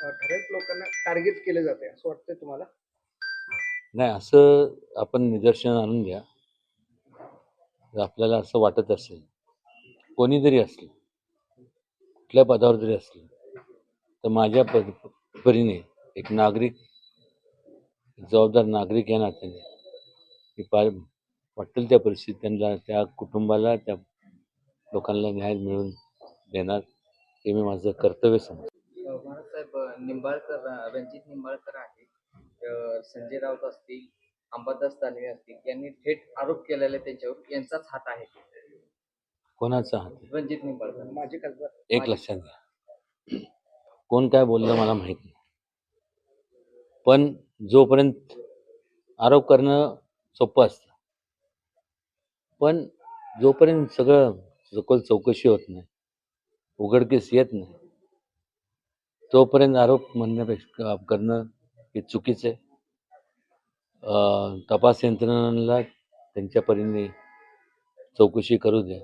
ठराविक लोकांना टार्गेट केले जाते असं वाटतंय तुम्हाला? नाही असं आपण निदर्शन आणून घ्या. जर आपल्याला असं वाटत असेल कोणी जरी असलं कुठल्या पदावर जरी असलं तर माझ्या पद परीने एक नागरिक जबाबदार नागरिक या नात्याने की पा वाटेल त्या परिस्थितीत त्यांना त्या कुटुंबाला त्या लोकांना न्याय मिळवून देणार हे मी माझं कर्तव्य समजतो. महाराजसाहेब निंबाळकर रणजित निंबाळकर आहे अ, संजय राऊत असतील अंबादास दानवे असतील यांनी थेट आरोप केलेले त्यांच्यावर. यांचाच हात आहे. कोणाचा हात आहे? रणजित निंबाळकर. माझे खासदार. एक लक्षात घ्या. कोण काय बोललं मला माहीत नाही. पण जोपर्यंत आरोप करणं सोपं असतं. पण जोपर्यंत सगळं सखोल चौकशी होत नाही उघडकीस येत नाही तोपर्यंत आरोप म्हणण्यापेक्षा करणं हे चुकीचं आहे. तपास यंत्रणांना त्यांच्या परीने चौकशी करू द्या.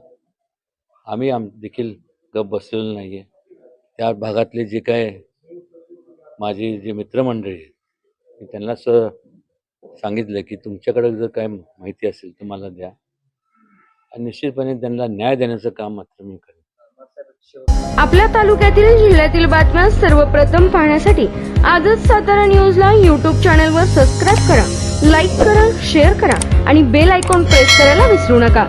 आम्ही आम देखील गप बसलेलो नाही आहे त्या भागातले जे काय माझे जे मित्रमंडळी आहेत मी त्यांना स सांगितलं की तुमच्याकडे जर काय माहिती असेल तर मला द्या. आणि निश्चितपणे त्यांना न्याय देण्याचं काम मात्र मी करेन. आपल्या तालुक्यातील जिल्ह्यातील बातम्या सर्वप्रथम पाहण्यासाठी आजच सातारा न्यूजला यूट्यूब चॅनलवर सबस्क्राईब करा लाईक करा शेअर करा आणि बेल आयकॉन प्रेस करायला विसरू नका.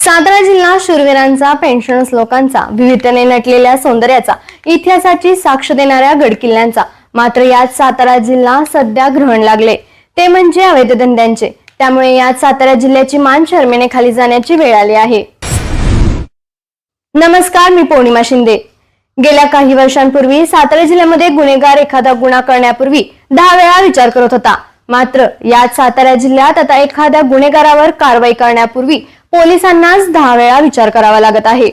सातारा जिल्हा शूरवीरांचा पेन्शनर्स लोकांचा विविधतेने नटलेल्या सौंदर्याचा इतिहासाची साक्ष देणाऱ्या गडकिल्ल्यांचा. मात्र यात सातारा जिल्हा सध्या ग्रहण लागले. ते म्हणजे अवैध धंद्यांचे त्यामुळे यात सातारा जिल्ह्याची मान शर्मेने खाली जाण्याची वेळ आली आहे. नमस्कार मी पौर्णिमा शिंदे. गेल्या काही वर्षांपूर्वी सातारा जिल्ह्यामध्ये गुन्हेगार एखादा गुन्हा करण्यापूर्वी दहा वेळा विचार करत होता. मात्र याच सातारा जिल्ह्यात आता एखाद्या गुन्हेगारावर कारवाई करण्यापूर्वी पोलिसांनाच दहा वेळा विचार करावा लागत आहे.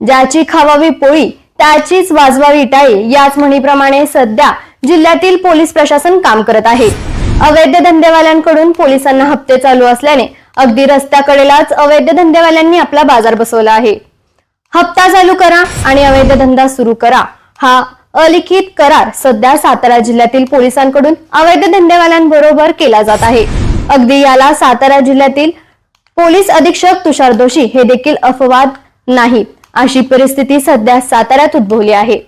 ज्याची खावावी पोळी त्याचीच वाजवावी टाळी याच म्हणीप्रमाणे सध्या जिल्ह्यातील पोलीस प्रशासन काम करत आहे. अवैध धंदेवाल्यांकडून पोलिसांना हप्ते चालू असल्याने अगदी रस्त्याकडेलाच अवैध धंदेवाल्यांनी आपला बाजार बसवला आहे. हप्ता चालू करा आणि अवैध धंदा सुरू करा. हा अलिखित करार सध्या सातारा जिल्ह्यातील पोलिसांकडून अवैध धंदेवाल्यांबरोबर केला जात आहे. अगदी याला सातारा जिल्ह्यातील पोलीस अधीक्षक तुषार दोषी हे देखील अफवाद नाही. अशी परिस्थिती सध्या साताऱ्यात उद्भवली आहे.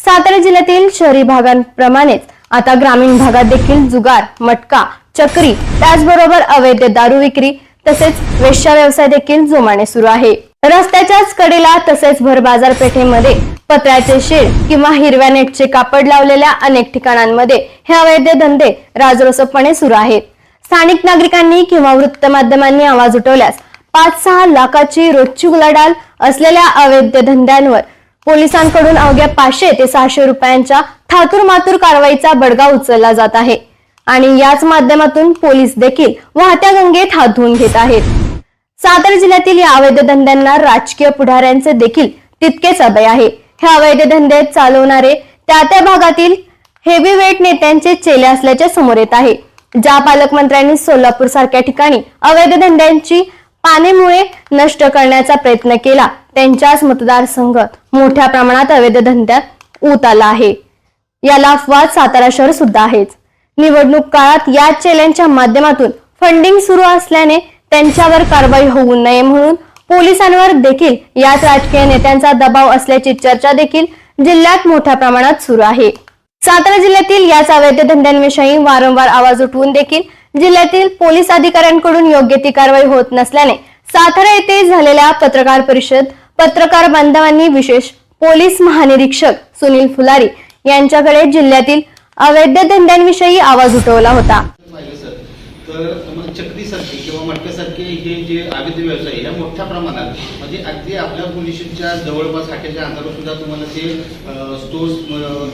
सातारा जिल्ह्यातील शहरी भागांप्रमाणेच आता ग्रामीण भागात देखील जुगार मटका चक्री त्याचबरोबर अवैध दारू विक्री तसेच वेश्या व्यवसाय देखील जोमाने सुरू आहे. रस्त्याच्याच कडेला तसेच भर बाजारपेठेमध्ये पत्र्याचे शेड किंवा हिरव्या नेटचे कापड लावलेल्या अनेक ठिकाणांमध्ये हे अवैध धंदे राजरोसपणे सुरू आहेत. स्थानिक नागरिकांनी किंवा वृत्तमाध्यमांनी आवाज उठवल्यास पाच सहा लाखाची रोजची उलाढाल असलेल्या अवैध धंद्यांवर पोलिसांकडून अवघ्या पाचशे ते सहाशे रुपयांच्या थातूर मातूर कारवाईचा बडगा उचलला जात आहे आणि याच माध्यमातून पोलीस देखील वाहत्या गंगेत हात धुवून घेत आहेत. सातारा जिल्ह्यातील या अवैध धंद्यांना राजकीय पुढाऱ्यांचे देखील तितकेच अभय आहे. हे अवैध धंदे चालवणारे त्या त्या भागातील हेवीवेट नेत्यांचे चेले असल्याचे समोर येत आहे. ज्या पालकमंत्र्यांनी सोलापूर सारख्या ठिकाणी अवैध धंद्यांची पानेमुळे नष्ट करण्याचा प्रयत्न केला त्यांच्याच मतदारसंघात मोठ्या प्रमाणात अवैध धंद्यात ऊत आला आहे. याला अपवाद सातारा शहर सुद्धा आहेच. निवडणूक काळात या चेल्यांच्या माध्यमातून फंडिंग सुरू असल्याने त्यांच्यावर कारवाई होऊ नये म्हणून पोलिसांवर देखील याच राजकीय नेत्यांचा दबाव असल्याची चर्चा देखील जिल्ह्यात मोठ्या प्रमाणात सुरू आहे. सातारा जिल्ह्यातील याच अवैध धंद्यांविषयी वारंवार आवाज उठवून देखील जिल्ह्यातील पोलीस अधिकाऱ्यांकडून योग्य ती कारवाई होत नसल्याने सातारा येथे झालेल्या पत्रकार परिषद पत्रकार बांधवांनी विशेष पोलीस महानिरीक्षक सुनील फुलारी यांच्याकडे जिल्ह्यातील अवैध धंद्यांविषयी आवाज उठवला होता. किंवा मटक्यासारखे हे जे अवैध व्यवसाय या ह्या मोठ्या प्रमाणात म्हणजे अगदी आपल्या पोलिशनच्या जवळपास हाट्याच्या अंतरावर सुद्धा तुम्हाला ते स्टोर्स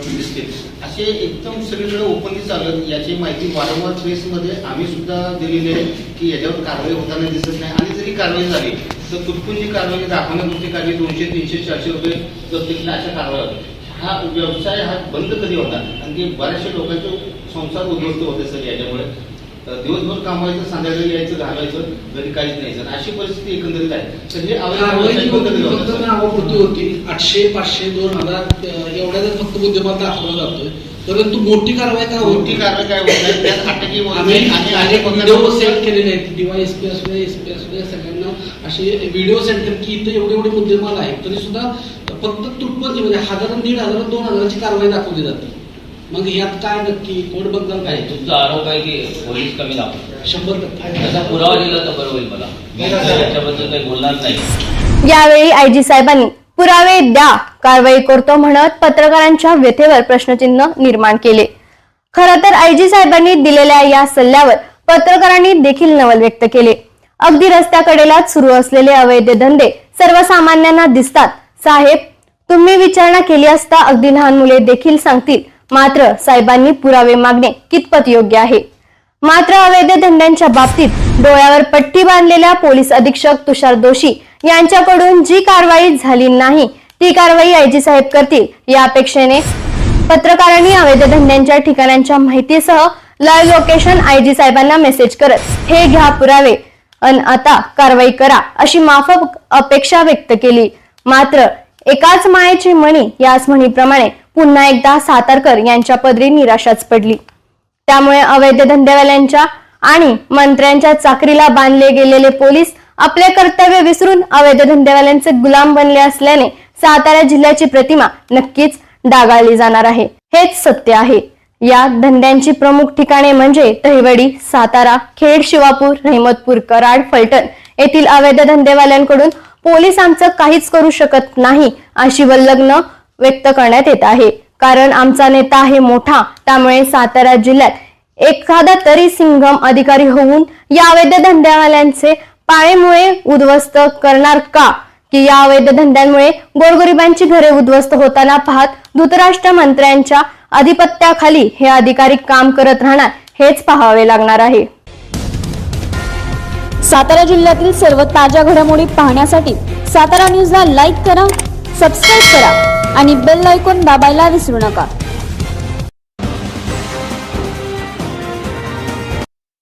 दिसतील. असे एकदम सगळीकडे ओपनली चालत याची माहिती वारंवार प्रेसमध्ये आम्ही सुद्धा दिलेली आहे की याच्यावर कारवाई होताना दिसत नाही. आणि जरी कारवाई झाली तर तुटपुंजी कारवाई दाखवण्यापुरती काही दोनशे तीनशे चारशे रुपये प्रत्येकीला अशा कारवाई होतात हा व्यवसाय हा बंद कधी होता आणि ते बऱ्याचशा लोकांचे संसार उद्ध्वस्त होते सर याच्यामुळे. तर दिवसभर कामायचं संध्याकाळी यायचं घालायचं घरी काहीच नाही. अशी परिस्थिती एकंदरीत आहे तर हे केला फक्त होता, आठशे पाचशे दोन हजार अं, एवढ्याच फक्त मुद्देमाल दाखवला जातोय परंतु मोठी कारवाई काय होत मोठी कारवाई काय होत नाही? त्यात अटकी आणि व्हिडिओ सेट केलेले आहेत. डीवायएस पी असू असू सगळ्यांना असे व्हिडिओ सेंड कर की इथं एवढे एवढे मुद्देमाल आहेत. तरी सुद्धा फक्त तुटपंजी म्हणजे हजार दीड हजार दोन हजाराची कारवाई दाखवली जाते. मग यात काय नक्की? कोणबद्दल काय? तुमचा आरोप आहे की पोलीस कमी दाखवतात शंभर टक्के. पुरावा दिला तर बरं होईल मला. याच्याबद्दल काही बोलणार नाही. यावेळी आयजी साहेबांनी पुरावे द्या कारवाई करतो म्हणत पत्रकारांच्या व्यथेवर प्रश्नचिन्ह निर्माण केले. खरं तर आयजी साहेबांनी दिलेल्या या सल्ल्यावर पत्रकारांनी देखील नवल व्यक्त केले. अगदी रस्त्याकडेलाच सुरू असलेले अवैध धंदे सर्वसामान्यांना दिसतात. साहेब तुम्ही विचारणा केली असता अगदी लहान मुले देखील सांगतील मात्र साहेबांनी पुरावे मागणे कितपत योग्य आहे? मात्र अवैध धंद्यांच्या बाबतीत डोळ्यावर पट्टी बांधलेल्या पोलीस अधीक्षक तुषार दोषी यांच्याकडून जी कारवाई झाली नाही ती कारवाई आयजी साहेब करतील या अपेक्षेने पत्रकारांनी अवैध धंद्यांच्या ठिकाणांच्या माहितीसह लाईव्ह लोकेशन आयजी साहेबांना मेसेज करत हे घ्या पुरावे अन आता कारवाई करा अशी माफक अपेक्षा व्यक्त केली. मात्र एकाच मायेची मणी याच म्हणीप्रमाणे पुन्हा एकदा सातारकर यांच्या पदरी निराशाच पडली. त्यामुळे अवैध धंदेवाल्यांच्या आणि मंत्र्यांच्या चाकरीला बांधले गेलेले पोलीस आपले कर्तव्य विसरून अवैध धंदेवाल्यांचे गुलाम बनले असल्याने सातारा जिल्ह्याची प्रतिमा नक्कीच डागाळली जाणार आहे. हेच सत्य आहे. या धंद्यांची प्रमुख ठिकाणे म्हणजे दहिवडी सातारा खेड शिवापूर रहमतपूर कराड फलटण येथील अवैध धंदेवाल्यांकडून पोलीस आमचं काहीच करू शकत नाही अशी वल्लग्न व्यक्त करण्यात येत आहे. कारण आमचा नेता आहे मोठा त्यामुळे सातारा जिल्ह्यात एखादा तरी सिंघम अधिकारी होऊन या अवैध धंद्यावाल्यांचे पाळेमुळे उद्ध्वस्त करणार का? की या अवैध धंद्यांमुळे गोरगरिबांची घरे उद्ध्वस्त होताना पाहत धृतराष्ट्र मंत्र्यांच्या अधिपत्याखाली हे अधिकारी काम करत राहणार हेच पाहावे लागणार आहे. सातारा जिल्ह्यातील सर्व ताज्या घडामोडी पाहण्यासाठी सातारा न्यूजला लाईक करा सबस्क्राईब करा आणि बेल आयकॉन दाबायला विसरू नका.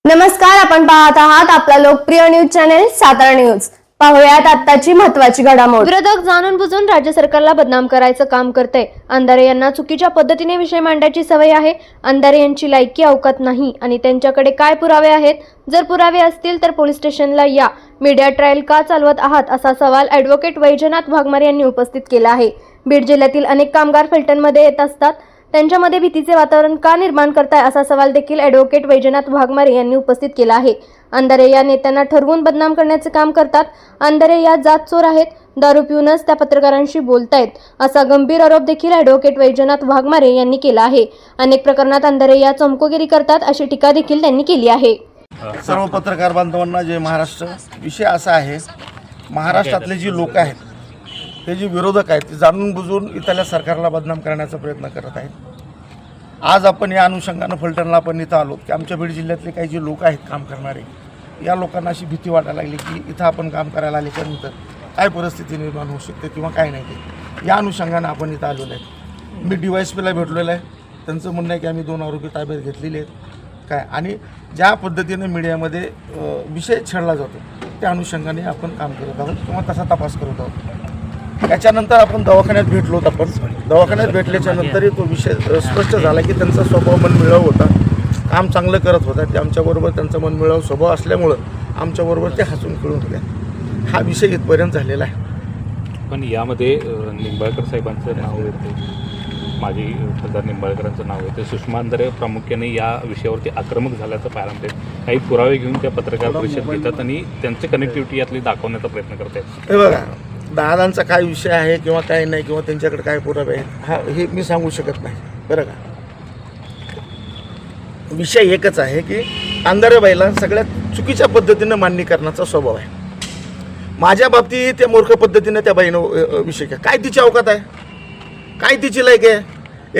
नमस्कार आपण पाहत आहात आपला लोकप्रिय न्यूज चॅनेल सातारा न्यूज पाहुयात आत्ताची महत्वाची घडामोड. विरोधक जाणून बुजून राज्य सरकारला बदनाम करायचं काम करते अंधारे यांना चुकीच्या पद्धतीने विषय मांडायची सवय आहे. अंधारे यांची लायकी अवकात नाही आणि त्यांच्याकडे काय पुरावे आहेत? जर पुरावे असतील तर पोलीस स्टेशनला या. मीडिया ट्रायल का चालवत आहात? असा सवाल ॲडव्होकेट वैजनाथ वाघमारे यांनी उपस्थित केला आहे. बीड जिल्ह्यातील अनेक कामगार फलटणमध्ये येत असतात. त्यांच्यामध्ये भीतीचे वातावरण का निर्माण करताय? असा सवाल देखील ॲडव्होकेट वैजनाथ वाघमारे यांनी उपस्थित केला आहे. अंधारे या नेत्यांना ठरवून बदनाम करण्याचे काम करतात. अंधारे या जात चोर आहेत. दारू पिऊनच त्या पत्रकारांशी बोलतायत. असा गंभीर आरोप देखील ॲडव्होकेट वैजनाथ वाघमारे यांनी केला आहे. अनेक प्रकरणात अंधारे या चमकोगिरी करतात अशी टीका देखील त्यांनी केली आहे. सर्व पत्रकार बांधवांना जे महाराष्ट्र. विषय असा आहे महाराष्ट्रातले जी लोक आहेत ते जे विरोधक आहेत ते जाणून बुजून इथल्या सरकारला बदनाम करण्याचा प्रयत्न करत आहेत. आज आपण या अनुषंगानं फलटणला आपण इथं आलो की आमच्या बीड जिल्ह्यातले काही जे लोक आहेत काम करणारे या लोकांना अशी भीती वाटायला लागली की इथं आपण काम करायला आल्याच्यानंतर काय परिस्थिती निर्माण होऊ शकते किंवा काय नाही ते. या अनुषंगानं आपण इथं आलेलो आहे. मी डी वाय एस पीला भेटलेलो आहे. त्यांचं म्हणणं आहे की आम्ही दोन आरोपी ताब्यात घेतलेले आहेत. काय? आणि ज्या पद्धतीने मीडियामध्ये विषय छेडला जातो त्या अनुषंगाने आपण काम करत आहोत किंवा तसा तपास करत आहोत. त्याच्यानंतर आपण दवाखान्यात भेटलो होतो आपण. दवाखान्यात भेटल्याच्या नंतरही तो विषय स्पष्ट झाला की त्यांचा स्वभाव मनमिळाव होता. काम चांगलं करत होता. ते आमच्याबरोबर त्यांचा मनमिळाव स्वभाव असल्यामुळं आमच्याबरोबर ते हसून खेळून होत्या हा विषय इथपर्यंत झालेला आहे. पण यामध्ये निंबाळकर साहेबांचं नाव येते. माजी खासदार निंबाळकरांचं नाव येते. सुषमा अंधारे प्रामुख्याने या विषयावरती आक्रमक झाल्याचं पाहायला मिळते काही पुरावे घेऊन त्या पत्रकार परिषद घेतात आणि त्यांचे कनेक्टिव्हिटी यातली दाखवण्याचा प्रयत्न करतात हे बघा दादांचा काय विषय आहे किंवा काय नाही किंवा त्यांच्याकडे काय पुरावे आहेत हा हे मी सांगू शकत नाही. बरं का? विषय एकच आहे की अंधारेबाईला सगळ्यात चुकीच्या पद्धतीनं मान्य करण्याचा स्वभाव आहे. माझ्या बाबतीत त्या मूर्ख पद्धतीनं त्या बाईनं विषय घ्या काय तिची अवकात आहे? काय तिची लायक आहे?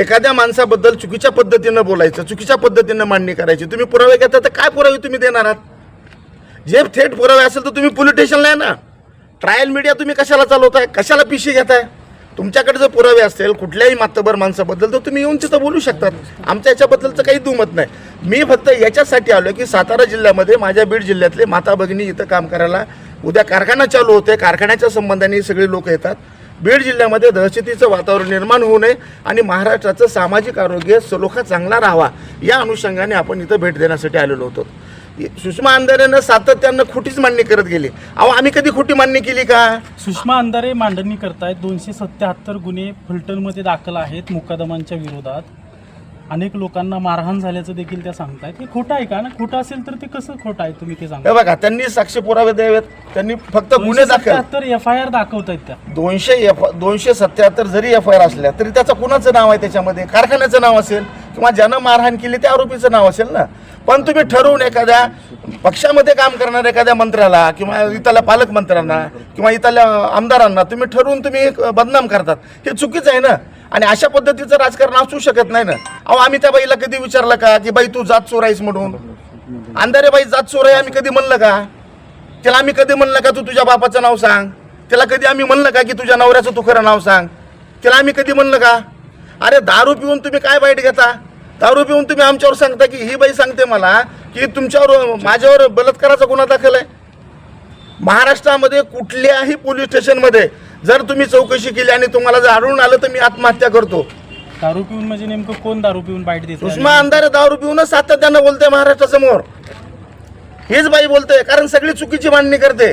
एखाद्या माणसाबद्दल चुकीच्या पद्धतीनं बोलायचं चुकीच्या पद्धतीनं मांडणी करायची तुम्ही पुरावे घेता तर काय पुरावे तुम्ही देणार आहात? जे थेट पुरावे असेल तर तुम्ही पोलीस स्टेशनला आहे ना. ट्रायल मीडिया तुम्ही कशाला चालवताय? कशाला पिशी घेताय? तुमच्याकडे जर पुरावे असतील कुठल्याही मातबर माणसाबद्दल तर तुम्ही येऊन तिथं बोलू शकतात. आमच्या याच्याबद्दलचं काही दुमत नाही. मी फक्त याच्यासाठी आलो की सातारा जिल्ह्यामध्ये माझ्या बीड जिल्ह्यातले माता भगिनी इथं काम करायला उद्या कारखाना चालू होते कारखान्याच्या संबंधाने सगळे लोक येतात. बीड जिल्ह्यामध्ये दहशतीचं वातावरण निर्माण होऊ नये आणि महाराष्ट्राचं सामाजिक आरोग्य सलोखा चांगला राहावा या अनुषंगाने आपण इथं भेट देण्यासाठी आलेलो होतो. सुषमा अंधारेनं सातत्यानं खोटीच मांडणी करत गेली. अहो आम्ही कधी खोटी मांडणी केली का? सुषमा अंधारे मांडणी करतायत. दोनशे सत्याहत्तर गुन्हे फलटणमध्ये दाखल आहेत मुकादमांच्या विरोधात. अनेक लोकांना मारहाण झाल्याचं देखील त्या सांगतायत. हे खोटं आहे का? ना खोटं असेल तर ते कसं खोटं आहे तुम्ही ते हे सांगा बघा त्यांनी साक्ष पुरावे द्यावेत. त्यांनी फक्त गुन्हे दाखल. सत्याहत्तर एफ आय आर दाखवतायत त्या. दोनशे एफ दोनशे सत्याहत्तर जरी एफ आय आर असल्या तरी त्याचं कुणाचं नाव आहे त्याच्यामध्ये? कारखान्याचं नाव असेल? किंवा ज्यानं मारहाण केली त्या आरोपीचं नाव असेल ना? पण तुम्ही ठरवून एखाद्या पक्षामध्ये काम करणाऱ्या एखाद्या मंत्र्याला किंवा इथल्या पालकमंत्र्यांना किंवा इथल्या आमदारांना तुम्ही ठरवून तुम्ही एक बदनाम करतात. हे चुकीचं आहे ना? आणि अशा पद्धतीचं राजकारण असू शकत नाही ना? अहो आम्ही त्या बाईला कधी विचारलं का की बाई तू जात चोर आहेस म्हणून? अंधारे बाई जात चोर आहे आम्ही कधी म्हणलं का? त्याला आम्ही कधी म्हणलं का तू तुझ्या बापाचं नाव सांग? त्याला कधी आम्ही म्हणलं का की तुझ्या नवऱ्याचं तू खरं नाव सांग? त्याला आम्ही कधी म्हणलं का? अरे दारू पिऊन तुम्ही काय वाईट घेता? दारू पिऊन तुम्ही आमच्यावर सांगता की ही बाई सांगते मला की तुमच्यावर माझ्यावर बलात्काराचा गुन्हा दाखल आहे. महाराष्ट्रामध्ये कुठल्याही पोलीस स्टेशनमध्ये जर तुम्ही चौकशी केली आणि तुम्हाला जर आढळून आलं तर मी आत्महत्या करतो. दारू पिऊन म्हणजे नेमकं कोण दारू पिऊन बाईट देत सुषमा अंधारे दारू पिऊनच सातत्यानं बोलते महाराष्ट्रासमोर. हीच बाई बोलते कारण सगळी चुकीची मांडणी करते.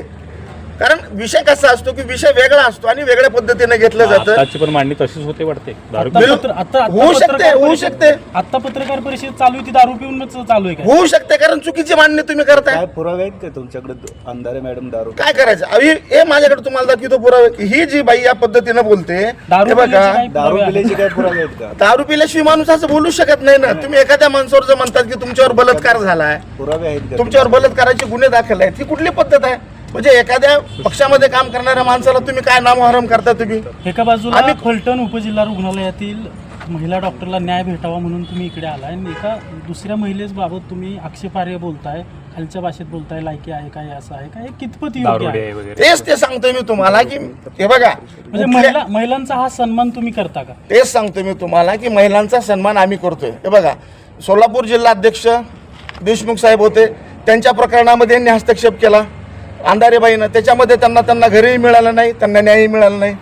कारण विषय कसा असतो की विषय वेगळा असतो आणि वेगळ्या पद्धतीने घेतलं जातं. पण मांडणी तशीच होते वाटते. होऊ शकते होऊ शकते. आता पत्रकार परिषद चालू आहे ती दारू पिऊनच चालू आहे काय? होऊ शकते कारण चुकीची मांडणी तुम्ही करताय. काय पुरावे आहेत का तुमच्याकडे? अंधारे मॅडम दारू काय करायचं? अभि हे माझ्याकडे तुम्हाला दाखवतो पुरावे. की ही जी बाई या पद्धतीनं बोलते दारू बघा. दारू? पिल्याचे काय पुरावे आहेत का? दारू पिल्याशिवाय माणूस असं बोलू शकत नाही ना. तुम्ही एखाद्या माणसावर जर म्हणतात की तुमच्यावर बलात्कार झालाय पुरावे आहेत तुमच्यावर बलात्काराचे गुन्हे दाखल आहेत ही कुठली पद्धत आहे? म्हणजे एखाद्या पक्षामध्ये काम करणाऱ्या माणसाला तुम्ही काय नामहरम करता तुम्ही? एका बाजूला आम्ही- फलटण उपजिल्हा रुग्णालयातील महिला डॉक्टरला न्याय भेटावा म्हणून तुम्ही इकडे आलाय आणि एका दुसऱ्या महिलेबाबत तुम्ही आक्षेपार्ह बोलताय खालच्या भाषेत बोलताय लायकी आहे काय असं आहे काय? हे कितपत योग्य दारुडे आहे? वगैरे. तेच ते सांगतोय मी तुम्हाला की हे बघा म्हणजे महिला महिलांचा हा सन्मान तुम्ही करता का? तेच सांगतो मी तुम्हाला की महिलांचा सन्मान आम्ही करतोय. हे बघा सोलापूर जिल्हा अध्यक्ष देशमुख साहेब होते त्यांच्या प्रकरणामध्ये यांनी हस्तक्षेप केला. अंधारेबाईनं त्याच्यामध्ये त्यांना त्यांना घरही मिळालं नाही त्यांना न्यायही मिळालं नाही.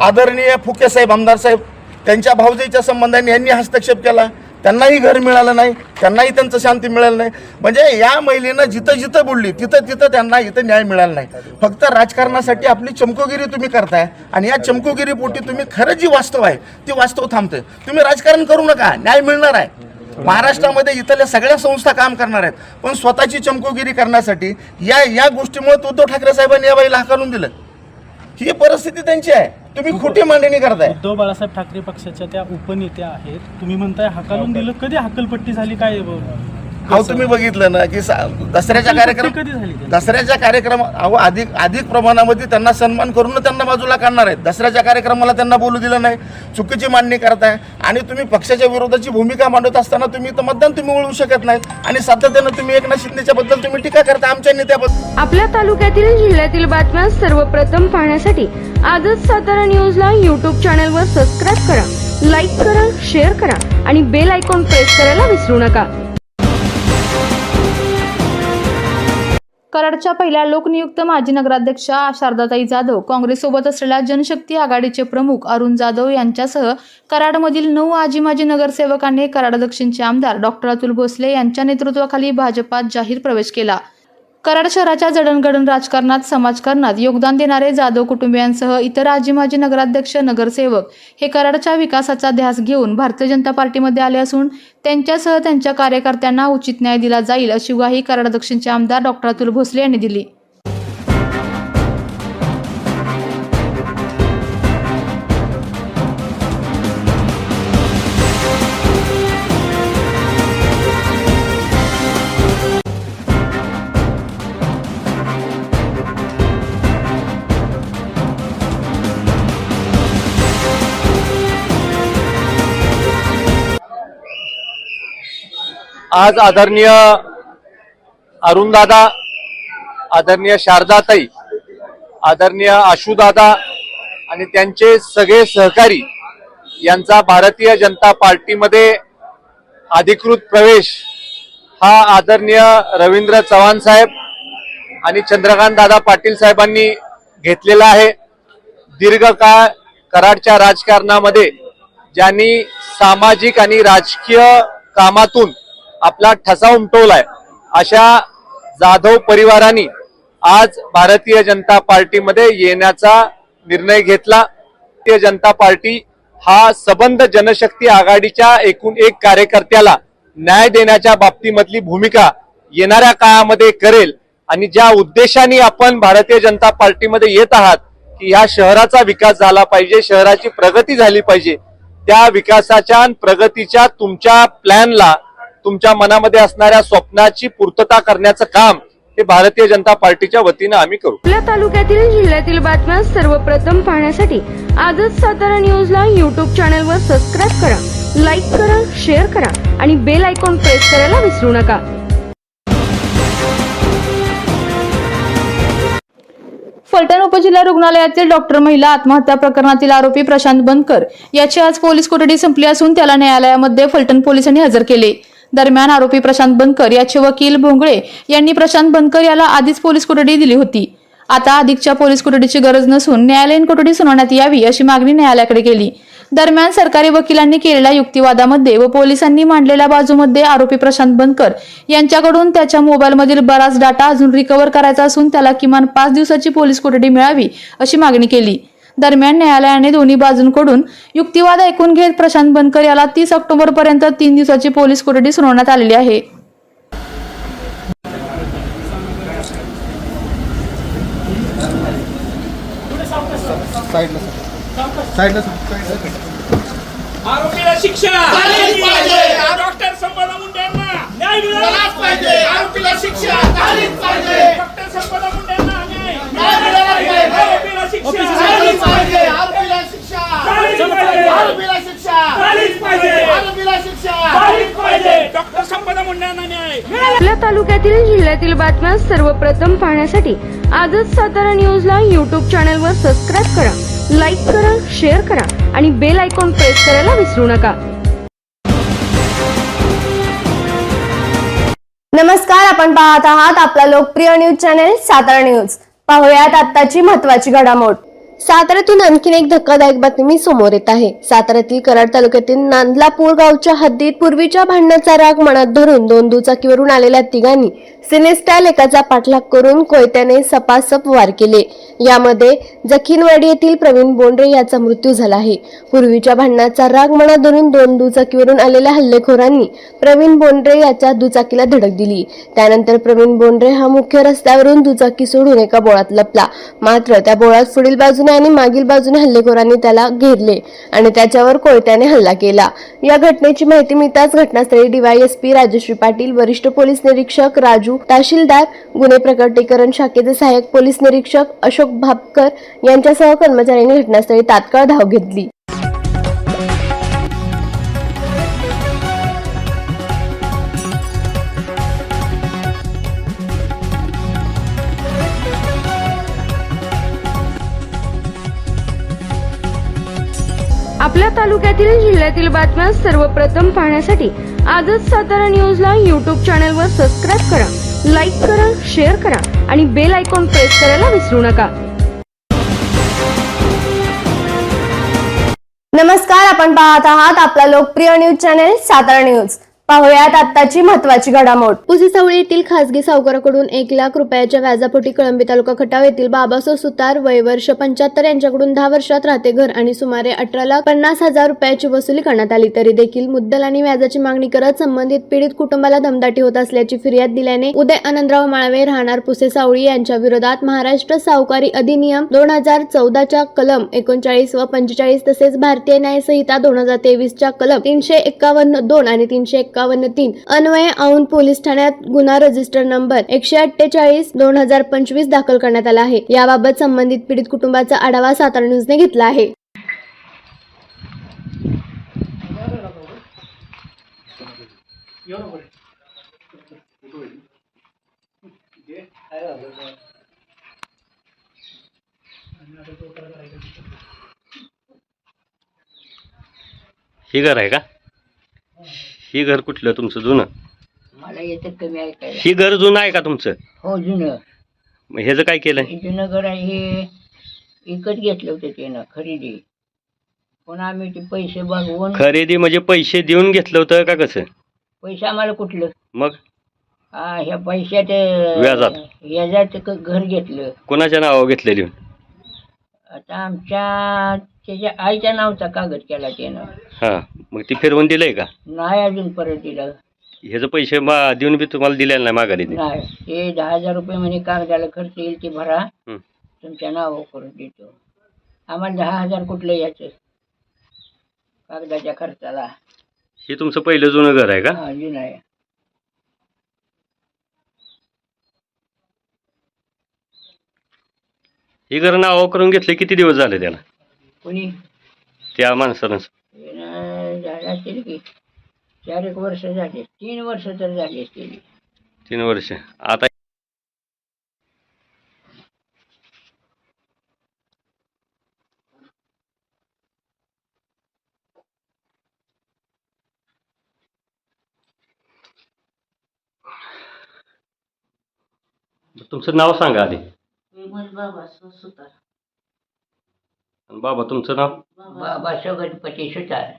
आदरणीय फुके साहेब आमदार साहेब त्यांच्या भाऊजीच्या संबंधाने यांनी हस्तक्षेप केला. त्यांनाही घर मिळालं नाही त्यांनाही त्यांचं शांती मिळालं नाही. म्हणजे या महिलेनं जिथं जिथं बोलली तिथं तिथं त्यांना इथं न्याय मिळाला नाही. फक्त राजकारणासाठी आपली चमकोगिरी तुम्ही करताय आणि या चमकोगिरीपोटी तुम्ही खरं जी वास्तव आहे ती वास्तव थांबते तुम्ही राजकारण करू नका न्याय मिळणार आहे. महाराष्ट्रामध्ये इथल्या सगळ्या संस्था काम करणार आहेत. पण स्वतःची चमकोगिरी करण्यासाठी या या गोष्टीमुळे उद्धव ठाकरे साहेबांनी या बाईला हाकलून दिलं. ही परिस्थिती त्यांची आहे. तुम्ही खोटी मांडणी करताय. उद्धव बाळासाहेब ठाकरे पक्षाच्या त्या उपनेत्या आहेत. तुम्ही म्हणताय हकालून दिलं. कधी हकलपट्टी झाली? काय अहो तुम्ही बघितलं ना की दसऱ्याच्या कार्यक्रम कधी झाली त्यांची? दसऱ्याच्या कार्यक्रम अहो अधिक अधिक प्रमाणामध्ये त्यांना सन्मान करून त्यांना बाजूला काढणार आहेत. दसऱ्याच्या कार्यक्रमाला त्यांना बोलू दिलं नाही. चुकीची मांडणी करताय. आणि तुम्ही पक्षाच्या विरोधाची भूमिका मांडत असताना तुम्ही तर मतदान तुम्ही वळवू शकत नाहीत. आणि सातत्यानं तुम्ही एकनाथ शिंदेच्या बद्दल तुम्ही टीका करता आमच्या नेत्याबद्दल. आपल्या तालुक्यातील जिल्ह्यातील बातम्या सर्वप्रथम पाहण्यासाठी आजच सातारा न्यूजला यूट्यूब चॅनलवर सबस्क्राईब करा लाईक करा शेअर करा आणि बेल आयकॉन प्रेस करायला विसरू नका. कराडच्या पहिल्या लोकनियुक्त माजी नगराध्यक्षा शारदाताई जाधव काँग्रेससोबत असलेल्या जनशक्ती आघाडीचे प्रमुख अरुण जाधव यांच्यासह कराडमधील नऊ आजी माजी नगरसेवकांनी कराड दक्षिणचे आमदार डॉक्टर अतुल भोसले यांच्या नेतृत्वाखाली भाजपात जाहीर प्रवेश केला. कराड शहराच्या जडणघडण राजकारणात समाजकारणात योगदान देणारे जाधव कुटुंबियांसह इतर आजी माजी नगराध्यक्ष नगरसेवक हे कराडच्या विकासाचा ध्यास घेऊन भारतीय जनता पार्टीमध्ये आले असून त्यांच्यासह त्यांच्या कार्यकर्त्यांना उचित न्याय दिला जाईल अशी ग्वाही कराड दक्षिणचे आमदार डॉक्टर अतुल भोसले यांनी दिली. आज आदरणीय अरुणदादा आदरणीय शारदाताई आदरणीय आशुदादा आणि त्यांचे सगळे सहकारी यांचा भारतीय जनता पार्टीमध्ये अधिकृत प्रवेश हा आदरणीय रवींद्र चव्हाण साहेब आणि चंद्रकांत दादा पाटील साहेबांनी घेतलेला आहे. दीर्घकाळ कराडच्या राजकारणामध्ये ज्यांनी सामाजिक आणि राजकीय कामातून आपला ठसा उमटवलाय. अशा जाधव परिवाराने आज भारतीय जनता पार्टीमध्ये येण्याचा निर्णय घेतला. भारतीय जनता पार्टी हा सबंध जनशक्ती आघाडीच्या एकूण एक कार्यकर्त्याला न्याय देण्याच्या बाबतीमधली भूमिका येणाऱ्या काळामध्ये करेल आणि ज्या उद्देशाने आपण भारतीय जनता पार्टीमध्ये येत आहात की ह्या शहराचा विकास झाला पाहिजे शहराची प्रगती झाली पाहिजे त्या विकासाच्या प्रगतीच्या तुमच्या प्लॅनला तुमच्या मनामध्ये असणाऱ्या स्वप्नाची पूर्तता करण्याचं काम हे भारतीय जनता पार्टीच्या वतीनं आम्ही करू. आपल्या तालुक्यातील जिल्ह्यातील बातम्या सर्वप्रथम पाहण्यासाठी आजच सातारा न्यूजला युट्यूब चॅनलवर सबस्क्राईब करा लाईक करा शेअर करा आणि बेल आयकॉन प्रेस करायला विसरू नका. फलटण उपजिल्हा रुग्णालयातील डॉक्टर महिला आत्महत्या प्रकरणातील आरोपी प्रशांत बनकर याची आज पोलीस कोठडी संपली असून त्याला न्यायालयामध्ये फलटण पोलिसांनी हजर केले. दरम्यान आरोपी प्रशांत बनकर याचे वकील भोंगळे यांनी प्रशांत बनकर याला आधीच पोलीस कोठडी दिली होती. आता अधिकच्या पोलीस कोठडीची गरज नसून न्यायालयीन कोठडी सुनावण्यात यावी अशी मागणी न्यायालयाकडे केली. दरम्यान सरकारी वकिलांनी केलेल्या युक्तिवादामध्ये व पोलिसांनी मांडलेल्या बाजूमध्ये आरोपी प्रशांत बनकर यांच्याकडून त्याच्या मोबाईलमधील बराच डाटा अजून रिकव्हर करायचा असून त्याला किमान पाच दिवसाची पोलीस कोठडी मिळावी अशी मागणी केली. दरम्यान न्यायालयाने दोन्ही बाजूंकडून युक्तिवाद ऐकून घेत प्रशांत बनकर याला तीस ऑक्टोबर पर्यंत तीन दिवसाची पोलीस कोठडी सुनावण्यात आलेली आहे. आरोपीला शिक्षा! डॉक्टर संपदा न्याय मिळालाच पाहिजे! आरोपीला शिक्षा पाहिजे डॉक्टर संपदा न्याय मिळालाच पाहिजे! आरोपीला शिक्षा! झालीच पाहिजे! डॉक्टर आपल्या तालुक्यातील जिल्ह्यातील बातम्या सर्वप्रथम पाहण्यासाठी आजच सातारा न्यूजला युट्यूब चॅनलवर सबस्क्राईब करा लाईक करा शेअर करा आणि बेल आयकॉन प्रेस करायला विसरू नका. नमस्कार आपण पाहत आहात आपला लोकप्रिय न्यूज चॅनेल सातारा न्यूज. पाहुयात आत्ताची महत्वाची घडामोड. साताऱ्यातून आणखीन एक धक्कादायक बातमी समोर येत आहे. साताऱ्यातील कराड तालुक्यातील नांदलापूर गावच्या हद्दीत पूर्वीच्या भांडणाचा राग मनात धरून दोन दुचाकीवरून आलेल्या तिघांनी सिनेस्टाईल एकाचा पाठलाग करून कोयत्याने सपासप वार केले. यामध्ये जखीनवाडी येथील प्रवीण बोंडरे याचा मृत्यू झाला आहे. पूर्वीच्या भांडणाचा राग मनात धरून दोन दुचाकीवरून आलेल्या हल्लेखोरांनी प्रवीण बोंडरे याच्या दुचाकीला धडक दिली. त्यानंतर प्रवीण बोंडरे हा मुख्य रस्त्यावरून दुचाकी सोडून एका बोळात लपला. मात्र त्या बोळात पुढील बाजूने आणि मागील बाजूने हल्लेखोरांनी त्याला घेरले आणि त्याच्यावर कोयत्याने हल्ला केला. या घटनेची माहिती मिळताच घटनास्थळी डीवायएसपी राजश्री पाटील वरिष्ठ पोलीस निरीक्षक राजू तहसीलदार गुन्हे प्रकटीकरण शाखेचे सहाय्यक पोलीस निरीक्षक अशोक भापकर यांच्यासह कर्मचाऱ्यांनी घटनास्थळी तात्काळ धाव घेतली. आपल्या तालुक्यातील जिल्ह्यातील बातम्या सर्वप्रथम पाहण्यासाठी आजच सातारा न्यूजला युट्यूब चॅनलवर सबस्क्राईब करा लाईक करा शेअर करा आणि बेल आयकॉन प्रेस करायला विसरू नका. नमस्कार आपण पाहत आहात आपला लोकप्रिय न्यूज चॅनेल सातारा न्यूज. पाहुयात आत्ताची महत्वाची घडामोड. पुसेसावळी येथील खासगी सावकाराकडून एक लाख रुपयाच्या व्याजापोटी कळंबी तालुका खटाव येथील बाबासो सुतार वय वर्ष पंच्याहत्तर यांच्याकडून दहा वर्षात राहते घर आणि सुमारे अठरा लाख पन्नास हजार रुपयाची वसुली करण्यात आली. तरी देखील मुद्दल आणि व्याजाची मागणी करत संबंधित पीडित कुटुंबाला दमदाटी होत असल्याची फिर्याद दिल्याने उदय आनंदराव माळवे राहणार पुसेसावळी यांच्या विरोधात महाराष्ट्र सावकारी अधिनियम दोन हजार चौदाच्या कलम एकोणचाळीस व पंचेचाळीस तसेच भारतीय न्याय संहिता दोन हजार तेवीसच्या कलम तीनशे एक्कावन्न दोन आणि तीनशे एक्कावन्न एकावन्न तीन. अन्वय औंध पोलीस ठाण्यात गुन्हा रजिस्टर नंबर एकशे अठ्ठेचाळीस दोन हजार पंचवीस दाखल करण्यात आला आहे. याबाबत संबंधित पीडित कुटुंबाचा आढावा सातारा न्यूजने घेतला आहे. ही घर आहे का? ही घर कुठलं तुमचं जुनं? मला येतं कमी ऐकायला. ही घर जुनं आहे का तुमचं? हो जुनं. मग ह्याचं काय केलंय हे जुनं घर आहे हे विकत घेतलं होतं त्यानं खरेदी. पण आम्ही ते पैसे बघवून खरेदी म्हणजे पैसे देऊन घेतलं होतं का कसं? पैसे आम्हाला कुठलं? मग? हा, ह्या पैशात व्याजात. व्याजात क- घर घेतलं. कोणाच्या नावावर घेतलेली? आता आमच्या त्याच्या आईच्या नावचा कागद केला त्यानं. हां मग ती फिरवून दिलंय का? नाही अजून परत दिलं. ह्याचं पैसे मा देऊन बी तुम्हाला दिलेलं नाही माघारी ते. नाही दहा हजार रुपये म्हणे कागदाला खर्च येईल ते भरा. हं. तुमच्या नावावर करून देतो. आम्हाला दहा हजार कुठलं याचं? कागदाच्या खर्चाला. हे तुमचं पहिलं जुनं घर आहे का? हा जुनं आहे. हे घर नावावर करून घेतले किती दिवस झाले त्याला? कोणी? त्या माणसानं यानं झालं असतील की चार एक वर्ष झाले. तीन वर्ष तर झाली असतील तीन वर्ष. आता तुमचं नाव सांगा आधी. विमल बाबा सुतार बाबा तुमचं नाव? बाबा गणपती सुतार.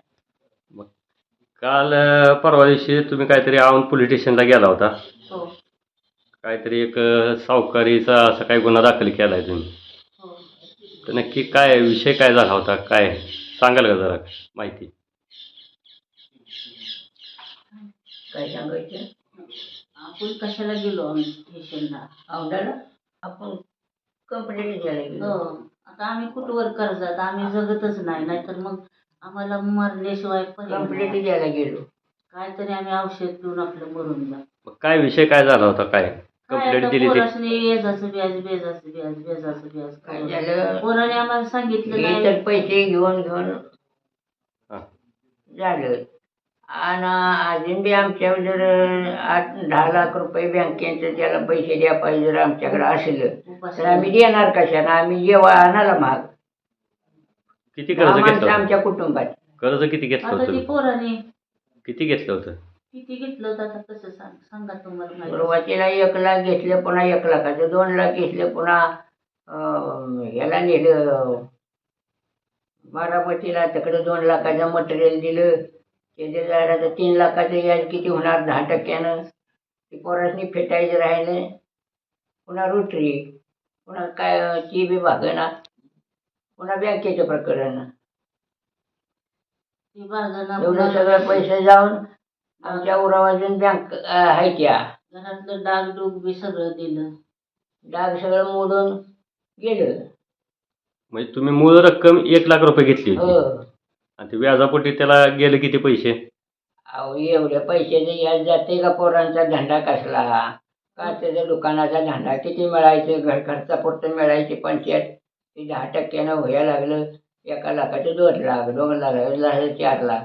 काल अं, परवा दिवशी तुम्ही काहीतरी औंध पोलीस स्टेशनला गेला होता. हो. काहीतरी एक अं, सावकारीचा असा काही गुन्हा दाखल केला आहे तुम्ही. हो. तर नक्की काय विषय काय झाला होता? काय? सांगाल का जरा माहिती? काय सांगायचं? आपण कशाला गेलो आम्ही स्टेशनला? औंधाला आपण कंप्लेंट द्यायला गेलो. आता आम्ही कुठवर कर्जात आम्ही जगतच नाही. नाहीतर मग आम्हाला मरल्याशिवाय पर्याय कंप्लेंट. द्यायला गेलो. काहीतरी आम्ही औषध पिऊन आपलं मरून जा. मग काय विषय काय झाला होता? काय काय कंप्लेंट आता दिली ती? पोरासनी व्याजाचं व्याज व्याजाचं व्याज व्याजाचं व्याज काय झालं? पोराने आम्हाला सांगितलं नाही. तर पैसे घेऊन घेऊन हा. झालं. आणि अजून बी आमच्या जर आठ दहा लाख रुपये बँकेचं त्याला पैसे द्या पाहिजे जर आमच्याकडे असलं. तर आम्ही देणार कशानं आम्ही जेव्हा आणायला महाग. किती दहा कर्ज माणसं घेतलं होतं? आमच्या कुटुंबात. कर्ज किती घेतलं आता ती होतं पोराने किती घेतलं होतं? किती घेतलं होतं आता कसं सांग सांगा तुम्हाला माहिती. सुरुवातीला एक लाख घेतले पुन्हा एक लाखाचं. दोन लाख घेतले पुन्हा अं, ह्याला नेलं. बारामतीला तिकडे दोन लाखाचं मटेरियल दिलं. त्याच्या झाडाचं तीन लाखाचं व्याज किती होणार? दहा टक्क्यानं. ते पोरासनी फेटायचं राहिलं पुन्हा रोटरी. पुन्हा काय ती बी भागना. पुन्हा बँकेचं प्रकरण एवढं सगळं पैसे जाऊन आमच्या उरावाजून बँक आहे त्या. घरातलं डागडूग बी सगळं दिलं. डाग सगळं मोडून गेलं. म्हणजे तुम्ही मूळ रक्कम एक लाख रुपये घेतली हो. होती आणि ते व्याजापोटी त्याला गेले किती पैसे? अहो एवढ्या पैशाचे याद जाते का पोरांचा धंदा कसला? काचेच्या दुकानाचा धंदा किती मिळायचे घर खर्चापुरतं मिळायचे पंचायत ते दहा टक्क्यानं व्हायला लागलं एका लाखाचे दोन लाख दोन लाख झाले चार लाख.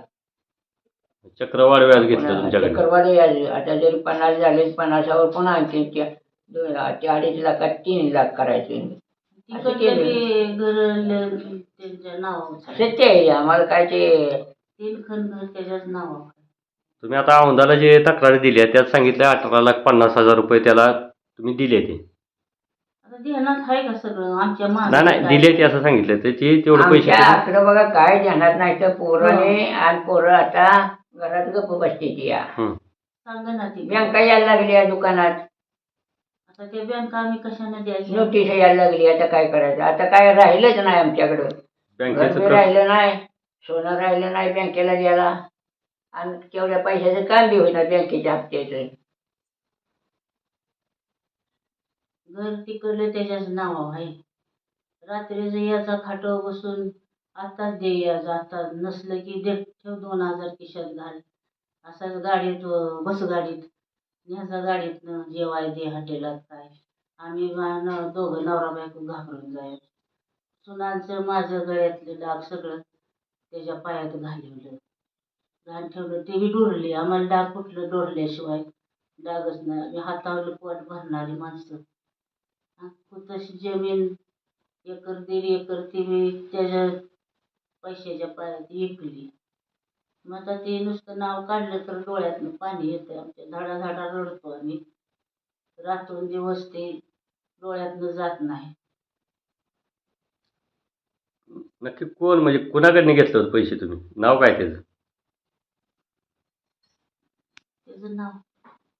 चक्रवाढ व्याज घेतलं तुमच्याकडे चक्रवाढी व्याज आता जरी पन्नास झाले पन्नासावर पुन्हा आणखी दोन ते अडीच लाखात तीन लाख करायचे. असं तिकडलं केलं. बी घर त्यांच्या नावावर. सत्य आहे आम्हाला काय ते तीन खण घर त्याच्याच नावावर. तुम्ही आता औंधाला जे तक्रारी दिली आहे त्यात सांगितलं अठरा लाख पन्नास हजार रुपये त्याला तुम्ही दिले ते. आता ध्यानात आहे का सगळं? आमच्या नाही नाही दिले ते असं सांगितलं. त्याचे तेवढे पैसे आमच्या तुम्ही- आकडं बघा काय ध्यानात नाही तर पोराने आणि पोरं आता घरात गप्प बसते ती या. हं. सांगा ना ती. बँका यायला लागली या दुकानात. त्या बँका आम्ही कशाने द्यायच्या नोटीस यायला लागली आता काय करायचं? आता काय राहिलंच नाही आमच्याकडं. घर बँकेचं बी कर्ज राहिलं नाही सोनं राहिलं नाही बँकेला द्यायला. आणि तेवढ्या पैशाचं काम बी होईना बँकेच्या हप्त्याचं. घर तिकडलं त्याच्याच नावावर आहे. रात्रीचं याचा खाटो बसून आताच दे याचं आता नसलं की दे ठेव दोन हजार खिशात घाल. असाच गाडीत अं, बस गाडीत न्याचा गाडीतनं जेवाय दे हॉटेलात काय. आम्ही मा- न- दोघं नवरा बायको घाबरून जाय. सुनांचं माझं गळ्यातले डाग सगळं त्याच्या पायात घालवलं. घाण ठेवलं तेही बी डोरले. आम्हाला डाग कुठलं डोरल्याशिवाय? डागच नाही. आम्ही हातावलं पोट भरणारी माणसं. तशी जमीन? एकर दीड एकर ती मी त्याच्या पैशाच्या पायात विकली मग आता ते नुसतं नाव काढलं तर डोळ्यातनं पाणी येतं आमच्या. झाडा झाडा रडतो आम्ही. रात्र दिवस ते डोळ्यातनं जात नाही. नक्की कोण म्हणजे कुणाकडनं घेतलं होतं पैसे तुम्ही? नाव काय त्याचं? त्याचं नाव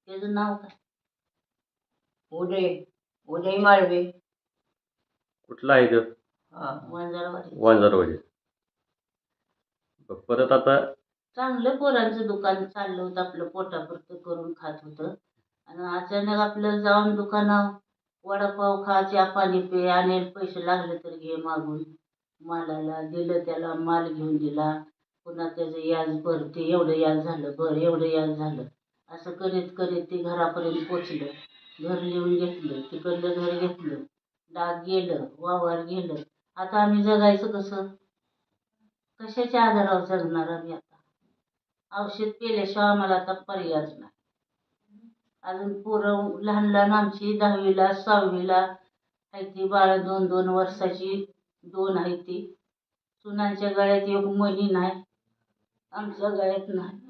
त्याचं नाव काय? उदय उदय माळवे. कुठलं आहे ते? हा. वंजारवाडी. वांजारवाडी. परत आता चांगलं पोरांचं दुकान चाललं होतं आपलं पोटापुरतं करून खात होतं. आणि अचानक आपलं जाऊन दुकानावर वडापाव खा चहा पाणी पे आणि पैसे लागले तर घे मागून. मालाला दिलं त्याला माल घेऊन दिला. पुन्हा त्याचं याज भर ते एवढं याज झालं भर एवढं याज झालं. असं करीत करीत ते घरापर्यंत पोचलं. घर लिहून घेतलं तिकडलं घर घेतलं. डाग गेलं वावर गेलं. आता आम्ही जगायचं कसं? कशाच्या आधारावर जगणार आम्ही आता? औषध केल्याशिवाय आम्हाला आता पर्यायच नाही. अजून पोरं लहान लहान आमची दहावीला सहावीला आहे ती बाळं दोन दोन वर्षाची दोन आहे ती. सुनांच्या गळ्यात एक मणी नाही आमच्या गळ्यात नाही.